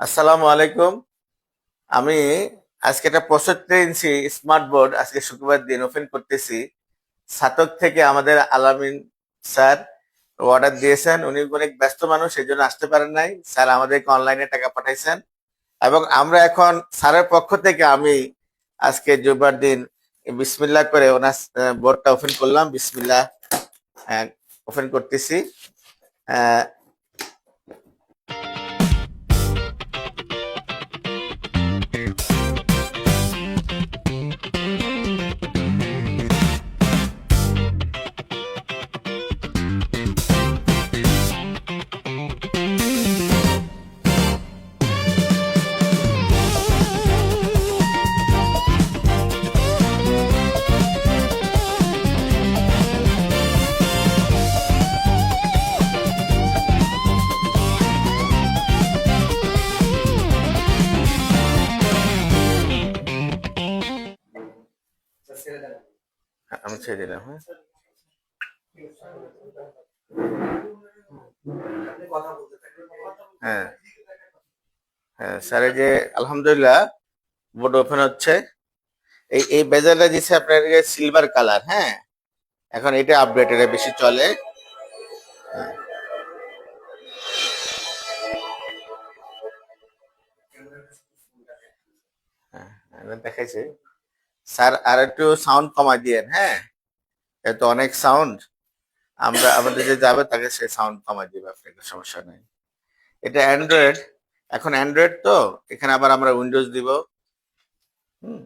আসসালামু আলাইকুম। আমি আজকে একটা পঁচাত্তর ইঞ্চি স্মার্ট বোর্ড আজকে শুক্রবার দিন ওপেন করতেছি। সাতক থেকে আমাদের আলামিন স্যার অর্ডার দিয়েছেন। উনি অনেক ব্যস্ত মানুষ সেই জন্য আসতে পারেন নাই। স্যার আমাদেরকে অনলাইনে টাকা পাঠাইছেন। এবং আমরা এখন স্যারের পক্ষ থেকে আমি আজকে জুবার দিন বিসমিল্লাহ করে ওনার বোর্ডটা ওপেন করলাম। বিসমিল্লাহ ওপেন করতেছি। আমি ছেড়ে দিলাম হ্যাঁ। হ্যাঁ। হ্যাঁ স্যার যে আলহামদুলিল্লাহ বোর্ড ওপেন হচ্ছে। এই এই বেজালটা দিচ্ছে আপনার সিলভার কালার হ্যাঁ। এখন এটা আপডেট এটা বেশি চলে। হ্যাঁ। হ্যাঁ, দেখাইছে। স্যার আর একটু সাউন্ড কমাই দিয়েন হ্যাঁ? এত অনেক সাউন্ড আমরা, আমাদের যে যাবে তাকে সে সাউন্ড কমাই দিবে, আপনাকে সমস্যা নেই। এটা অ্যান্ড্রয়েড এখন অ্যান্ড্রয়েড তো, এখানে আবার আমরা উইন্ডোজ দিব। হুম।